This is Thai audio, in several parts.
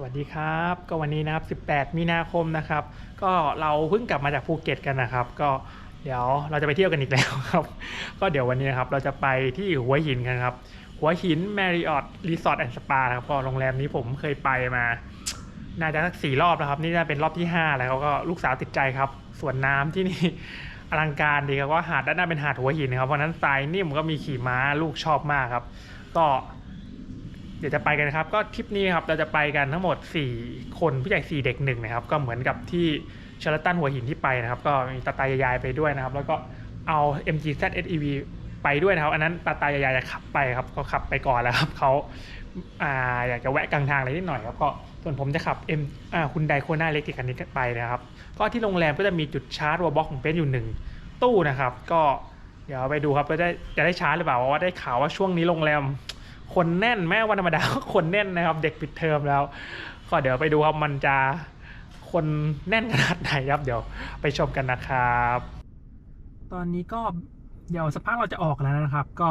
สวัสดีครับ ก็วันนี้นะครับ 18 มีนาคมนะครับ ก็เราเพิ่งกลับมาจากภูเก็ตกันนะครับ ก็เดี๋ยวเราจะไปเที่ยวกันอีกแล้วครับ ก็เดี๋ยววันนี้นะครับเราจะไปที่หัวหินกันครับ หัวหิน Marriott Resort and Spa นะครับ ก็โรงแรมนี้ผมเคยไปมา น่าจะสักสี่รอบแล้วครับ นี่น่าเป็นรอบที่5แล้วก็ลูกสาวติดใจครับ ส่วนน้ำที่นี่อลังการดีครับว่าหาดด้านหน้าเป็นหาดหัวหินนะครับ เพราะฉะนั้นทรายนิ่มก็มีขี่ม้าลูกชอบมากครับ ก็ เดี๋ยวจะไปกันครับ ก็ทริปนี้ครับเราจะไปกันทั้งหมด 4 คนผู้ใหญ่ 4 เด็กหนึ่งนะครับ ก็เหมือนกับที่เชลตันหัวหินที่ไปนะครับ ก็มีตาตายายไปด้วยนะครับ แล้วก็เอา MGZ SEV ไปด้วยนะครับ อันนั้นตาตายายายจะขับไปครับก็ขับไปก่อนแล้วครับเขาอ่าอยากจะแวะกลางทางอะไรนิดหน่อยครับก็ส่วนผมจะขับ M อ่าคุณไดโคน่าเล็กติคันนี้ไปนะครับ ก็ที่โรงแรมก็จะมีจุดชาร์จวอลบ็อกของเป็นอยู่หนึ่งตู้นะครับ ก็เดี๋ยวไปดูครับว่าได้จะได้ชาร์จหรือเปล่าเพราะว่าได้ข่าวว่าช่วงนี้โรงแรม คนแน่นแม้วันธรรมดาก็คนแน่นนะครับ เด็กปิดเทอมแล้ว ก็เดี๋ยวไปดูครับมันจะคนแน่นขนาดไหนครับ เดี๋ยวไปชมกันนะครับ ตอนนี้ก็เดี๋ยวสักพักเราจะออกแล้วนะครับ ก็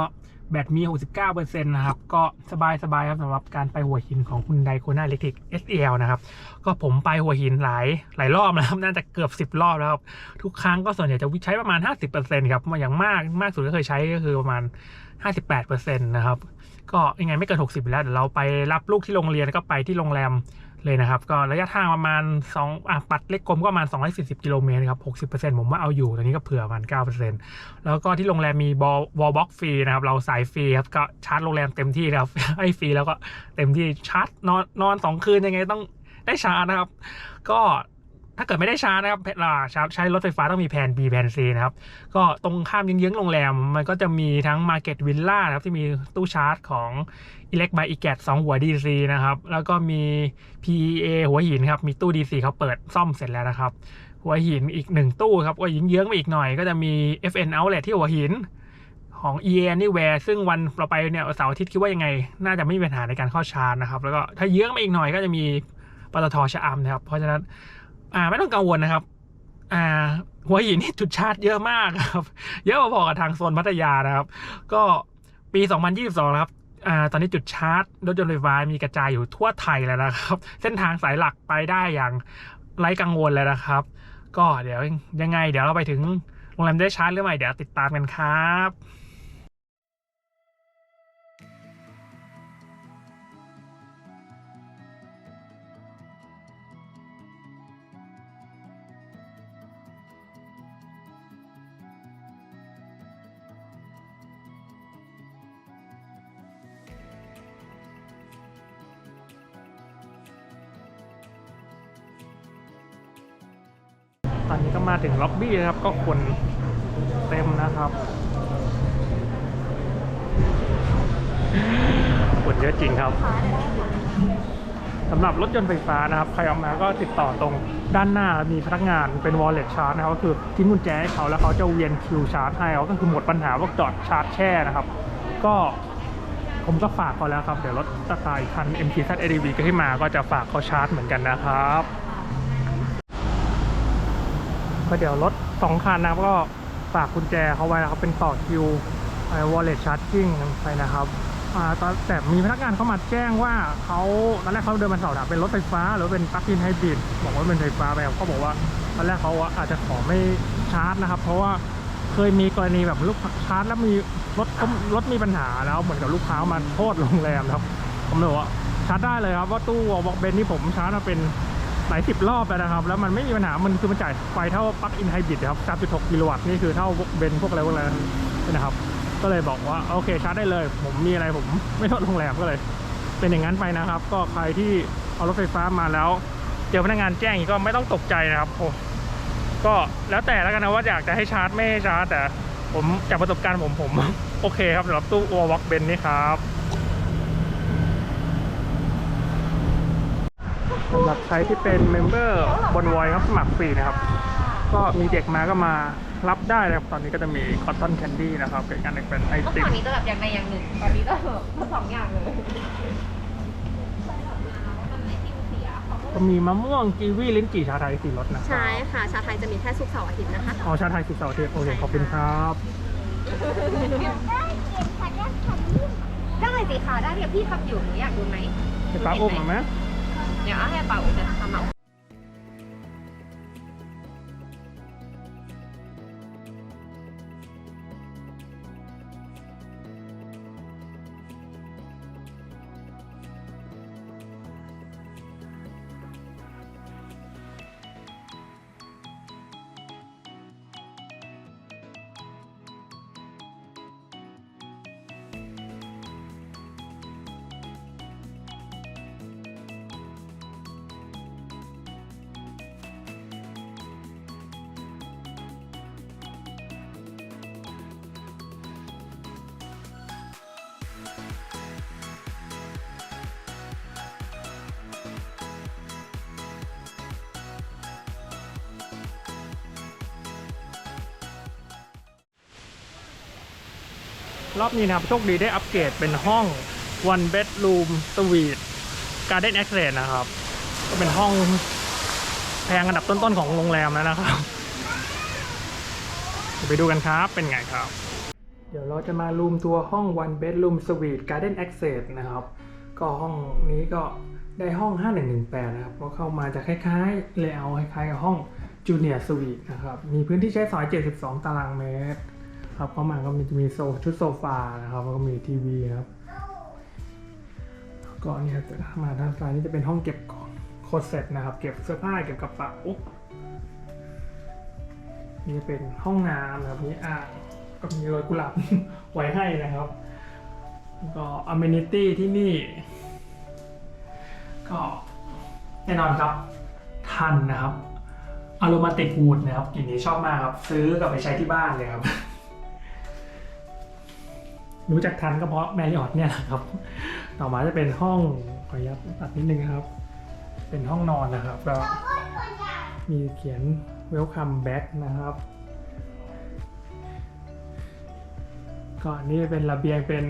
แบตมี 69%นะครับ ก็สบายสบายๆครับสำหรับการไปหัวหินของคุณไดโคนาเล็กทิก SL นะครับ ก็ผมไปหัวหินหลายหลายรอบนะครับ น่าจะเกือบ 10 รอบแล้วครับ ทุกครั้งก็ส่วนใหญ่จะใช้ประมาณ 50%ครับอย่างมากมากสุดที่เคยใช้ก็คือประมาณ 58%นะครับ ก็ยังไงไม่เกิน 60อยู่แล้วเดี๋ยวเราไปรับลูกที่โรงเรียนก็ไปที่โรงแรมเลยนะครับ ก็ระยะทางประมาณ2อะปัดเล็กกลมก็ประมาณ 240 กิโลเมตรครับ 60%ผมว่าเอาอยู่ตอนนี้ก็เผื่อประมาณ 9%แล้วก็ที่โรงแรมมีบอลวอลบ็อกฟรีนะครับ เราสายฟรีครับก็ชาร์จโรงแรมเต็มที่ครับให้ฟรีแล้วก็เต็มที่ชาร์จนอนนอนสองคืนยังไงต้องได้ชาร์จนะครับ ก็ ถ้าเกิดไม่ได้ชาร์จนะครับอ่าชาร์จใช้รถไฟฟ้าต้องมีแผน B แผน C นะครับ ก็ตรงข้ามเยื้องๆโรงแรม มันก็จะมีทั้ง Market Villa นะครับ ที่มีตู้ชาร์จของ Elect by e g a t 2 หัว DC นะครับ แล้วก็มี PEA หัวหินครับ มีตู้ DC เขาเปิดซ่อมเสร็จแล้วนะครับ หัวหินอีกหนึ่งตู้ครับก็เยื้องๆไปอีกหน่อยก็จะมี FN Outlet ที่หัวหินของ EA Anywhere ซึ่งวันเราไปเนี่ยเสาร์อาทิตย์คิดว่ายังไง น่าจะไม่มีปัญหาในการเข้าชาร์จนะครับ แล้วก็ถ้าเยื้องมาอีกหน่อยก็จะมีปตทชะอำนะครับ เพราะฉะนั้น อ่าไม่ต้องกังวลนะครับ อ่า หัวหินนี่จุดชาร์จเยอะมากครับ เยอะพอๆกับทางโซนพัทยานะครับ ก็ปี 2022นะครับอ่าตอนนี้จุดชาร์จรถยนต์ไฟฟ้ามีกระจายอยู่ทั่วไทยแล้วนะครับ เส้นทางสายหลักไปได้อย่างไร้กังวลเลยนะครับ ก็เดี๋ยวยังไง เดี๋ยวเราไปถึงโรงแรมได้ชาร์จหรือไม่เดี๋ยวติดตามกันครับ ตอนนี้ก็มาถึงล็อบบี้นะครับ ก็คนเต็มนะครับคนเยอะจริงครับสำหรับรถยนต์ไฟฟ้านะครับ ใครเอามาก็ติดต่อตรงด้านหน้ามีพนักงานเป็น wallet charge นะครับ ก็คือทิ้งกุญแจให้เขาแล้วเขาจะเวียนคิวชาร์จให้เขาก็คือหมดปัญหาว่าจอดชาร์จแช่นะครับ ก็ผมก็ฝากเขาแล้วครับ เดี๋ยวรถสไตล์คัน MTZ ADV ก็ที่มาก็จะฝากเขาชาร์จเหมือนกันนะครับ ก็เดี๋ยวรถสองคันนะครับก็ฝากกุญแจเขาไว้นะครับ เป็นต่อคิวไอ้ wallet charging ไปนะครับอ่าตอนแต่มีพนักงานเขามาแจ้งว่าเขาตอนแรกเขาเดินมาสอบถามเป็นรถไฟฟ้า หรือเป็นปลั๊กอินไฮบริดบอกว่าเป็นไฟฟ้าไปเขาบอกว่าตอนแรกเขาอาจจะขอไม่ชาร์จนะครับ เพราะว่าเคยมีกรณีแบบลูกชาร์จแล้วมีรถรถมีปัญหาแล้วเหมือนกับลูกค้ามาโทษโรงแรมครับผมเลยบอกว่าชาร์จได้เลยครับว่าตู้วอลเบนที่ผมชาร์จมาเป็น หลายสิบรอบแล้วนะครับ แล้วมันไม่มีปัญหา มันคือมันจ่ายไฟเท่าปลั๊กอินไฮบริดครับ3.6กิโลวัตต์นี่คือเท่าพวกเบนพวกอะไรพวกอะไรนะครับ ก็เลยบอกว่าโอเคชาร์จได้เลย ผมมีอะไรผมไม่โทษโรงแรมก็เลย เป็นอย่างนั้นไปนะครับ ก็ใครที่เอารถไฟฟ้ามาแล้ว เจอพนักงานแจ้งอีกก็ไม่ต้องตกใจนะครับผมก็แล้วแต่แล้วกันนะว่าอยากจะให้ชาร์จไม่ให้ชาร์จแต่ผมจากประสบการณ์ผมผมโอเคครับสำหรับตู้อวอล์กเบนนี่ครับ สำหรับใครที่เป็นเมมเบอร์บนวอยครับสมัครฟรีนะครับ ก็มีเด็กมาก็มารับได้นะครับ ตอนนี้ก็จะมีคอตตอนแคนดี้นะครับเป็นการเป็นไอเมื่อติก่มอนนี้จะแบบอย่างใดอย่างหนึ่งตอนนี้ก็สองอย่างเลยก็มีมะม่วงกีวีลิ้นจี่ชาไทยสี่รสนะใช่ค่ะ ชาไทยจะมีแค่ซุกร์เสาร์อาทิตย์นะคะ อ๋อชาไทยสิบเสาร์อาทิตย์โอเคขอบคุณครับได้สิค่ะได้เดี๋ยวพี่ทำอยู่หนูอยากดูไหมไอ้ป้าอุ้มมาไหม yang ah ya pak udah sama รอบนี้นะครับ โชคดีได้อัปเกรดเป็นห้อง one bedroom suite garden access นะครับ ก็เป็นห้องแพงอันดับต้นๆของโรงแรมแล้วนะครับไปดูกันครับ เป็นไงครับ เดี๋ยวเราจะมารูมตัวห้อง one bedroom suite garden access นะครับ ก็ห้องนี้ก็ได้ห้อง 5118 นะครับ ก็เข้ามาจะคล้ายๆ layout คล้ายๆกับห้อง junior suite นะครับ มีพื้นที่ใช้สอย 72 ตารางเมตร ครับเข้ามาก็มีจะมีโซชุดโซฟานะครับแล้วก็มีทีวีครับก็เนี่ยครับมาทางซ้ายนี่จะเป็นห้องเก็บของโคดเซ็ตนะครับ เก็บเสื้อผ้าเก็บกระเป๋านี่จะเป็นห้องน้ำนะครับมีอ่างก็มีโรยกุหลาบไว้ให้นะครับก็อเมนิตี้ที่นี่ ก็แน่นอนครับทันนะครับอารมาติกวูดนะครับกลิ่นนี้ชอบมากครับ ซื้อกลับไปใช้ที่บ้านเลยครับ รู้จักทันก็เพราะแมรี่ออตเนี่ยแหละครับ ต่อมาจะเป็นห้องขออนุญาตตัดนิดนึงนะครับ เป็นห้องนอนนะครับก็มีเขียน welcome back นะครับก็อันนี่เป็นระเบียงเป็น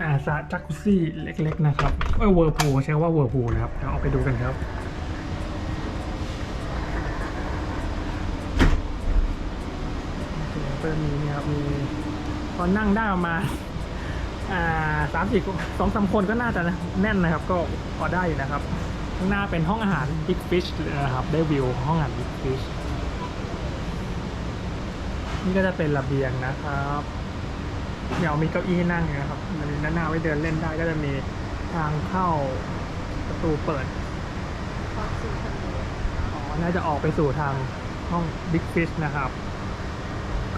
อาซาจักกุซี่เล็กๆนะครับเออเวอร์พูใช้ว่าเวอร์พูนะครับเดี๋ยวเอาไปดูกันครับเติมมีเนี่ยครับมี ตอนนั่งได้ประมาณอ่าสามสี่สองสามคนก็น่าจะแน่นนะครับ ก็พอได้อยู่นะครับ ข้างหน้าเป็นห้องอาหาร Big Fish นะครับ ได้วิวห้องอาหาร Big Fish นี่ก็จะเป็นระเบียงนะครับเดี๋ยวมีเก้าอี้ให้นั่งนะครับมีด้านหน้าไว้เดินเล่นได้ก็จะมีทางเข้าประตูเปิดอ๋อน่าจะออกไปสู่ทางห้อง Big Fish นะครับ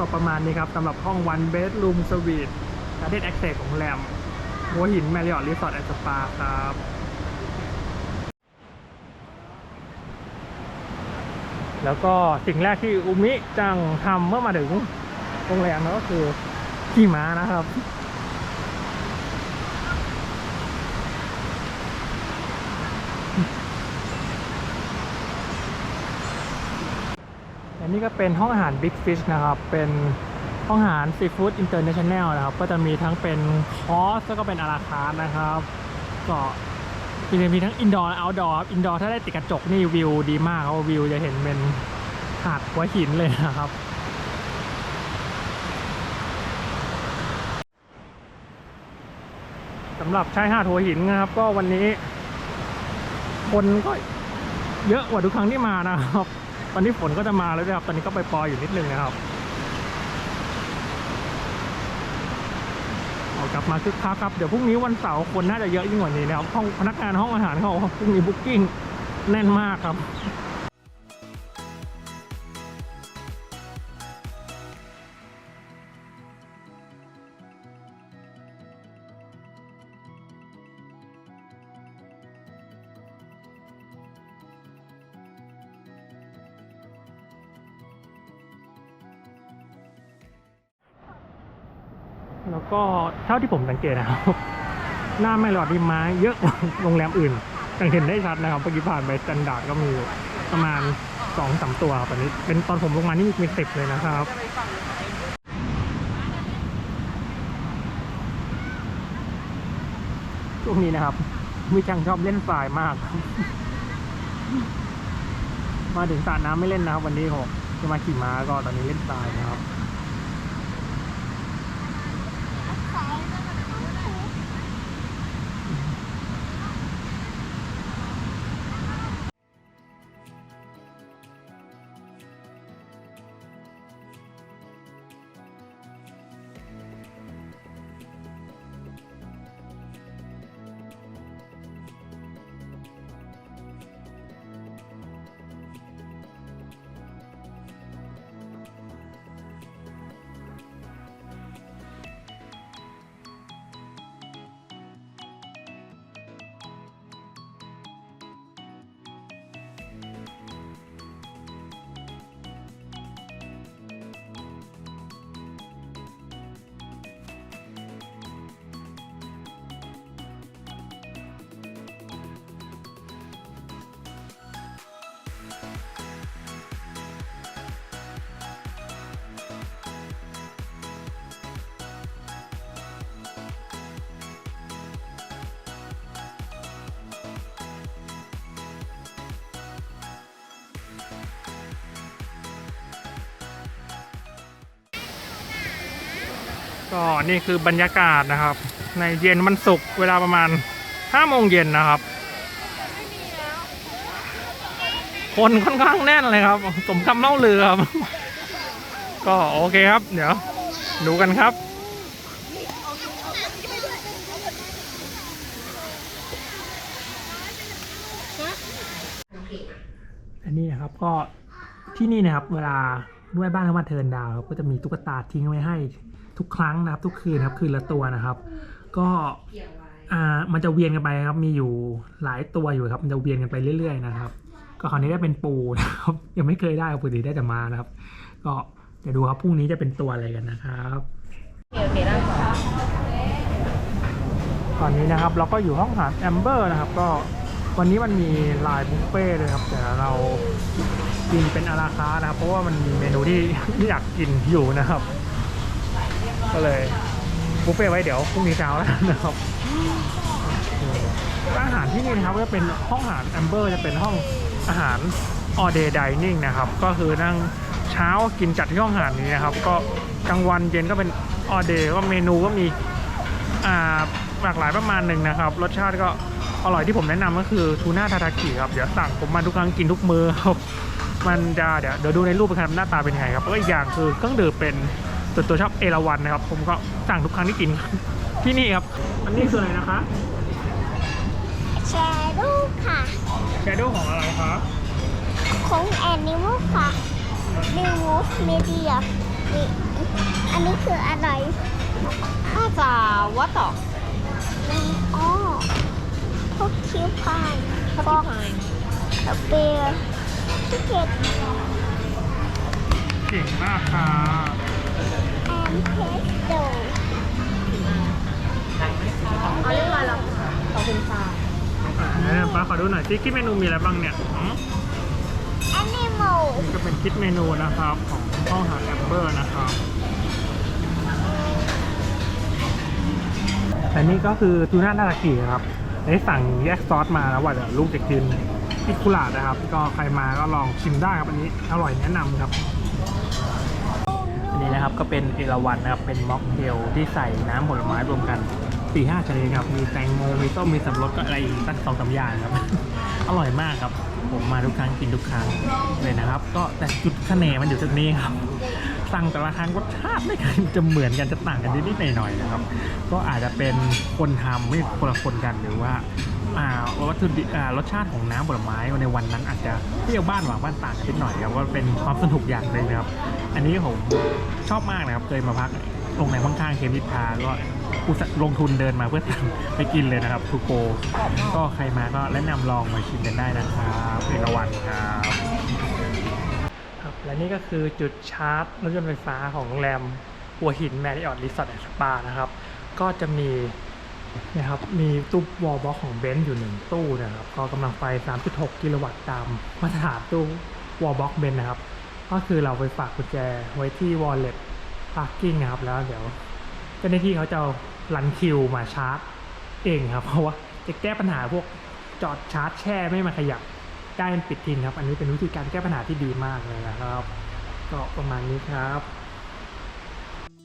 ก็ประมาณนี้ครับสำหรับห้อง one bedroom suite garden access ของแรมหัวหินแมริออทรีสอร์ทแอนด์สปาครับแล้วก็สิ่งแรกที่อุมิจังทำเมื่อมาถึงโรงแรมก็คือขี่ม้านะครับ อันนี้ก็เป็นห้องอาหาร Big Fish นะครับ เป็นห้องอาหารซีฟู้ดอินเตอร์เนชั่นแนลนะครับ ก็จะมีทั้งเป็นคอร์สแล้วก็เป็นอาราคาร์นะครับ ก็มีมีทั้งอินดอร์และเอาท์ดอร์อินดอร์ถ้าได้ติดกระจกนี่วิวดีมากครับวิวจะเห็นเป็นหาดหัวหินเลยนะครับสำหรับชายหาดหัวหินนะครับ ก็วันนี้ คนก็เยอะกว่าทุกครั้งที่มานะครับ ตอนนี้ฝนก็จะมาแล้วนะครับ ตอนนี้ก็ไปปล่อยอยู่นิดนึงนะครับเอากลับมาคึกคักครับ เดี๋ยวพรุ่งนี้วันเสาร์คนน่าจะเยอะยิ่งกว่านี้นะครับ ห้องพนักงานห้องอาหารเขาบอกว่าพรุ่งนี้บุ๊กิ้งแน่นมากครับ แล้วก็เท่าที่ผมสังเกตนะครับหน้าไม่หลอดดีไม้เยอะกว่าโรงแรมอื่นอย่างเห็นได้ชัดนะครับเมื่อกี้ผ่านไปสแตนดาร์ดก็มีประมาณสองสามตัวครับอันนี้เป็นตอนผมลงมานี่มีสิบเลยนะครับช่วงนี้นะครับวิจังชอบเล่นทรายมาก มาถึงสระน้ำไม่เล่นนะครับ วันนี้ผมจะมาขี่ม้าก็ตอนนี้เล่นทรายนะครับ ก็นี่คือบรรยากาศนะครับ ในเย็นวันศุกร์เวลาประมาณ5โมงเย็นนะครับ คนค่อนข้างแน่นเลยครับ สมคำเล่าลือครับ ก็โอเคครับ เดี๋ยว ดูกันครับอันนี้นะครับก็ที่นี่นะครับ เวลาด้วยบ้านเขามาเทินดาวก็จะมีตุ๊กตาทิ้งไว้ให้ ทุกครั้งนะครับ ทุกคืนนะครับ คืนละตัวนะครับ ก็อ่ามันจะเวียนกันไปครับ มีอยู่หลายตัวอยู่ครับ มันจะเวียนกันไปเรื่อย ๆ นะครับ ก็คราวนี้ได้เป็นปูนะครับ ยังไม่เคยได้ปกติได้แต่มานะครับ ก็เดี๋ยวดูครับพรุ่งนี้จะเป็นตัวอะไรกันนะครับโอเคได้ค่ะตอนนี้นะครับเราก็อยู่ห้องอาหารแอมเบอร์นะครับ ก็วันนี้มันมีไลน์บุฟเฟ่ต์เลยครับ แต่เรากินเป็นอาราคาร์ทนะครับ เพราะว่ามันมีเมนูที่ที่อยากกินอยู่นะครับ ก็เลยบุฟเฟ่ไว้เดี๋ยวพรุ่งนี้เช้าแล้วนะครับอาหารที่นี่นะครับก็เป็นห้องอาหารแอมเบอร์จะเป็นห้องอาหาร all day dining นะครับ ก็คือนั่งเช้ากินจัดที่ห้องอาหารนี้นะครับ ก็กลางวันเย็นก็เป็น all day ก็เมนูก็มีอ่าหลากหลายประมาณหนึ่งนะครับ รสชาติก็อร่อยที่ผมแนะนำก็คือทูน่าทาทากิครับเดี๋ยวสั่งผมมาทุกครั้งกินทุกมือครับมันจะเดี๋ยวเดี๋ยวดูในรูปเป็นครับหน้าตาเป็นไงครับแล้วก็อีกอย่างคือเครื่องดื่มเป็น ส่วนตัวชอบเอราวันนะครับ ผมก็สั่งทุกครั้งที่กินที่นี่ครับ อันนี้คืออะไรนะคะแชร์รูปค่ะแชโดว์ของอะไรคะของแอนิมอลค่ะนิวเมเดียนี่อันนี้คืออะไรน่าจะวัดต่ออ๋อพวกคิวพายพับฟอกพายเบียร์ทิเก็ตเก่งมากค่ะแอน เพสโตเอาเรียบร้อยแล้วขอบคุณค่ะเดี๋ยวป้าขอดูหน่อยที่คิดเมนูมีอะไรบ้างเนี่ยอืมแอนิมอลนี่ก็เป็นคิดเมนูนะครับของห้องอาหารแอมเบอร์นะครับอันนี้ก็คือทูน่านารากิครับได้สั่งแยกซอสมาแล้วว่าเดี๋ยวลูกจะกินพิคุระนะครับ ก็ใครมาก็ลองชิมได้ครับอันนี้อร่อยแนะนำครับอั นะครับก็เป็นเอราวันนะครับเป็นม็อกเทลที่ใส่น้ำผลไม้รวมกัน4ี่ห้าชนิดครับมีแตงโมมีส้มมีสับปะรดก็อะไรอีกสักสองสามอย่างครับ อร่อยมากครับ ผมมาทุกครั้งกินทุกครั้งเลยนะครับ ก็แต่จุดเสน่ห์มันอยู่ตรงนี้ครับสั่งแต่ละครั้งรสชาติไม่เคยจะเหมือนกันจะต่างกันนิดๆหน่อยๆนะครับ ก็อาจจะเป็นคนทำไม่คนละคนกันหรือว่า วัตถุดิบรสชาติของน้ำผลไม้ในวันนั้นอาจจะเปรี้ยวบ้านหวานบ้านต่างกันนิดหน่อยครับว่าเป็นความสนุกอย่างหนึ่งนะครับ อันนี้ผมชอบมากนะครับเคยมาพักโรงแรมข้างๆเคมิทาก็อุตส่าห์ลงทุนเดินมาเพื่อสั่งไปกินเลยนะครับทูโกก็ใครมาก็แนะนำลองมาชิมกันได้นะครับเอราวันครับครับ และนี่ก็คือจุดชาร์จรถยนต์ไฟฟ้าของโรงแรมหัวหินแมริออทรีสอร์ทแอนด์สปานะครับ ก็จะมี นะครับมีตู้วอลบ็อกของเบนซ์อยู่หนึ่งตู้นะครับก็กำลังไฟ 3.6 กิโลวัตต์ตามมาตรฐานตู้วอลบ็อกเบนซ์นะครับ ก็คือเราไปฝากกุญแจไว้ที่วอลเล็ตพาร์กิ้งนะครับแล้วเดี๋ยวเจ้าหน้าที่เขาจะรันคิวมาชาร์จเองครับ เพราะว่าจะแก้ปัญหาพวกจอดชาร์จแช่ไม่มาขยับได้เปิดทิ้งครับ อันนี้เป็นวิธีการแก้ปัญหาที่ดีมากเลยนะครับ ก็ประมาณนี้ครับ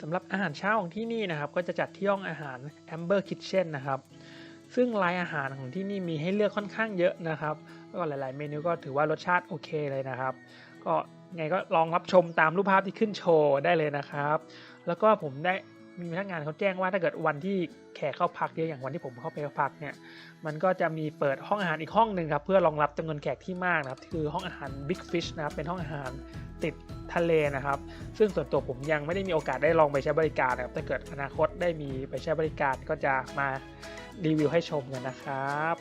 สำหรับอาหารเช้าของที่นี่นะครับ ก็จะจัดที่ห้องอาหาร Amber Kitchen นะครับ ซึ่งรายอาหารของที่นี่มีให้เลือกค่อนข้างเยอะนะครับก็หลาย ๆ เมนูก็ถือว่ารสชาติโอเคเลยนะครับ ก็ไงก็ลองรับชมตามรูปภาพที่ขึ้นโชว์ได้เลยนะครับ แล้วก็ผมได้มีพนักงานเขาแจ้งว่าถ้าเกิดวันที่แขกเข้าพักเยอะอย่างวันที่ผมเข้าไปพักเนี่ย มันก็จะมีเปิดห้องอาหารอีกห้องหนึ่งครับเพื่อรองรับจำนวนแขกที่มากนะครับคือห้องอาหาร Big Fish นะครับเป็นห้องอาหาร ติดทะเลนะครับ ซึ่งส่วนตัวผมยังไม่ได้มีโอกาสได้ลองไปใช้บริการนะครับ ถ้าเกิดอนาคตได้มีไปใช้บริการก็จะมารีวิวให้ชมกันนะครับ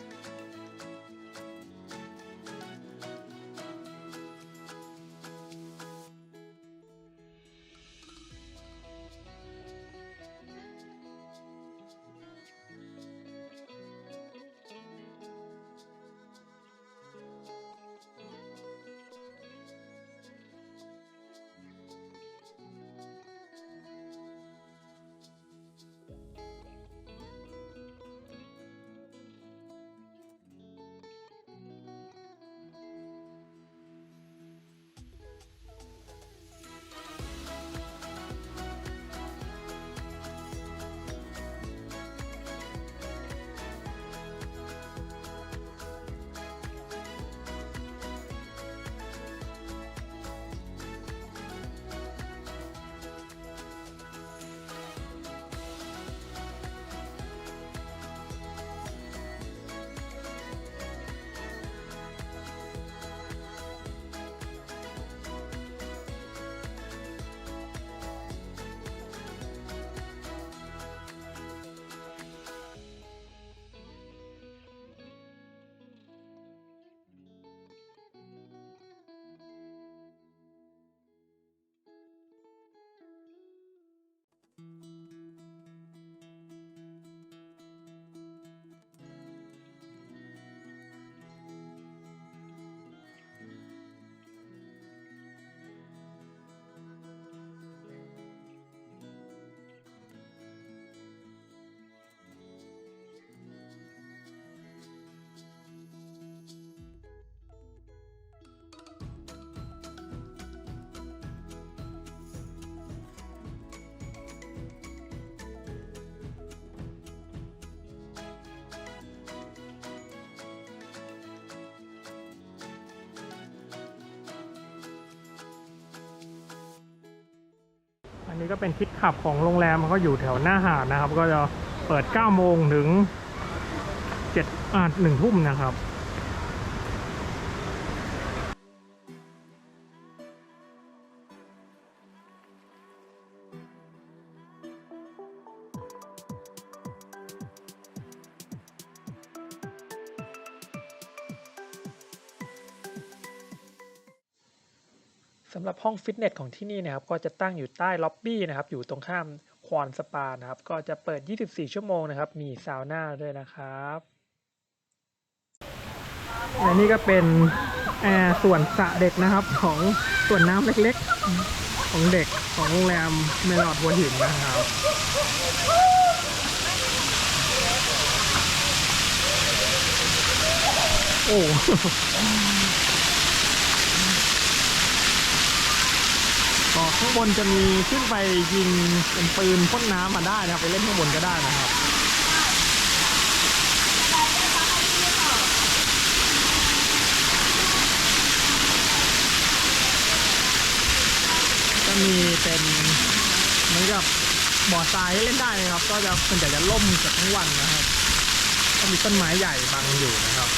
อันนี้ก็เป็นคิดขับของโรงแรมมันก็อยู่แถวหน้าหาดนะครับ ก็จะเปิด9โมงถึง7อ่าหนึ่งทุ่มนะครับ ห้องฟิตเนสของที่นี่นะครับก็จะตั้งอยู่ใต้ล็อบบี้นะครับอยู่ตรงข้ามควอนสปานะครับก็จะเปิด 24 ชั่วโมงนะครับมีซาวน่าด้วยนะครับและนี่ก็เป็นแอร์ส่วนสระเด็กนะครับของส่วนน้ำเล็กๆ ของเด็กของโรงแรมเมลอดหัวหินนะครับโอ้ ก็ข้างบนจะมีขึ้นไปยิงเป็นปืนพ่นน้ำมาได้นะครับ ไปเล่นข้างบนก็ได้นะครับก็มีเป็นเหมือนกับบ่อทรายให้เล่นได้นะครับ ก็จะส่วนใหญ่จะล่มเกือบทั้งวันนะครับก็มีต้นไม้ใหญ่บังอยู่นะครับ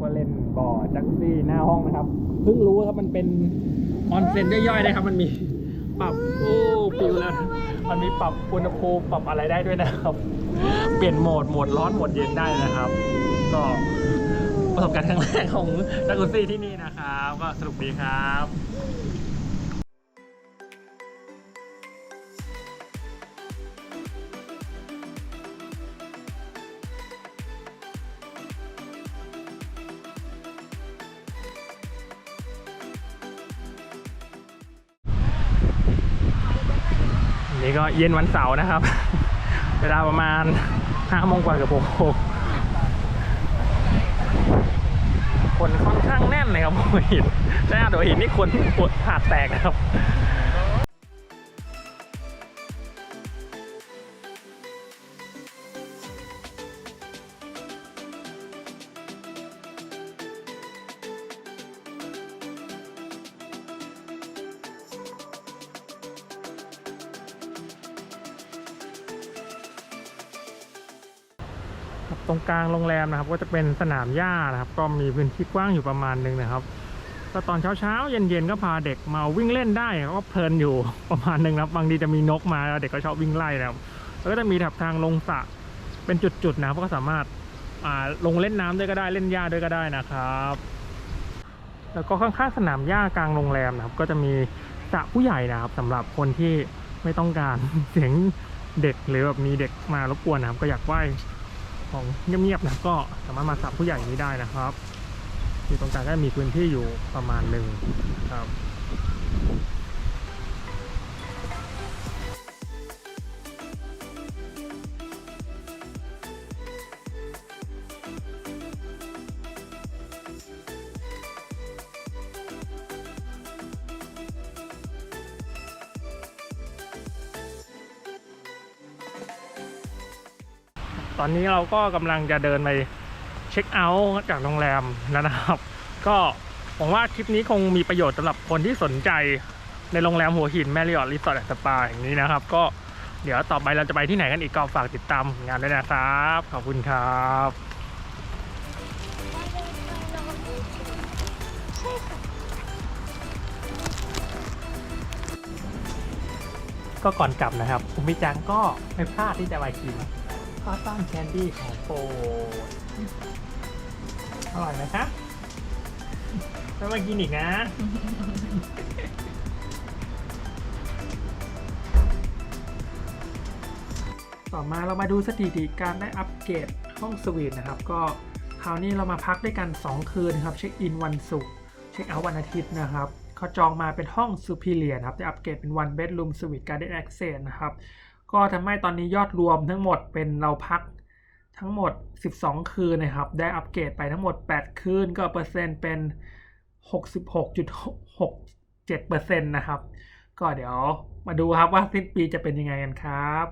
ก็เล่นบ่อจักซี่หน้าห้องนะครับ เพิ่งรู้ครับมันเป็นออนเซ็นย่อยๆนะครับ มันมีปรับโอ้ปิวแล้วมันมีปรับอุณหภูมิปรับอะไรได้ด้วยนะครับ เปลี่ยนโหมดโหมดร้อนโหมดเย็นได้นะครับ ก็ประสบการณ์ครั้งแรกของจักซี่ที่นี่นะครับ ก็สนุกดีครับ นี่ก็เย็นวันเสาร์นะครับ เวลาประมาณห้าโมงกว่าเกับหกโมคนค่อนข้างแน่นเลยครับหัวหินแต่หาดหัวหินนี่คนปวดขาดแตกนะครับ มนะครับ ก็จะเป็นสนามหญ้านะครับ ก็มีพื้นที่กว้างอยู่ประมาณหนึ่งนะครับก็ตอนเช้าเช้าๆเย็นก็พาเด็กมาวิ่งเล่นได้ก็เพลินอยู่ประมาณหนึ่งนะครับบางทีจะมีนกมาเด็กก็ชอบวิ่งไล่นะครับแล้วก็จะมีแถบทางลงสระเป็นจุดๆนะครับก็สามารถอ่าลงเล่นน้ำด้วยก็ได้เล่นหญ้าด้วยก็ได้นะครับ แล้วก็ข้างๆสนามหญ้ากลางโรงแรมนะครับ ก็จะมีสระผู้ใหญ่นะครับสำหรับคนที่ไม่ต้องการเสียงเด็กหรือแบบมีเด็กมารบกวนนะครับ ก็อยากไหว้ ของเงียบๆนะก็สามารถมาสับผู้ใหญ่นี้ได้นะครับอยู่ตรงกลางก็มีพื้นที่อยู่ประมาณหนึ่งครับ ตอนนี้เราก็กำลังจะเดินไปเช็คเอาท์จากโรงแรมแล้วนะครับ ก็ผมว่าคลิปนี้คงมีประโยชน์สำหรับคนที่สนใจในโรงแรมหัวหินแมริออทรีสอร์ทแอนด์สปาอย่างนี้นะครับ ก็เดี๋ยวต่อไปเราจะไปที่ไหนกันอีกก็ฝากติดตามงานด้วยนะครับ ขอบคุณครับก็ก่อนกลับนะครับ คุณมิจังก็ไม่พลาดที่จะมาชิม คอตตอนแคนดี้ของโปรดอร่อยไหมครับไม่มากินอีกนะ ต่อมาเรามาดูสถิติการได้อัปเกรดห้องสวีทนะครับ ก็คราวนี้เรามาพักด้วยกัน 2 คืนครับ เช็คอินวันศุกร์เช็คเอาท์วันอาทิตย์นะครับเขาจองมาเป็นห้องซูพิเลียนะครับได้อัปเกรดเป็น one bedroom suite garden access นะครับ ก็ทำให้ตอนนี้ยอดรวมทั้งหมดเป็นเราพักทั้งหมด 12 คืนนะครับ ได้อัปเกรดไปทั้งหมด 8 คืนก็เปอร์เซ็นต์เป็น 66.67%นะครับ ก็เดี๋ยวมาดูครับว่าสิ้นปีจะเป็นยังไงกันครับ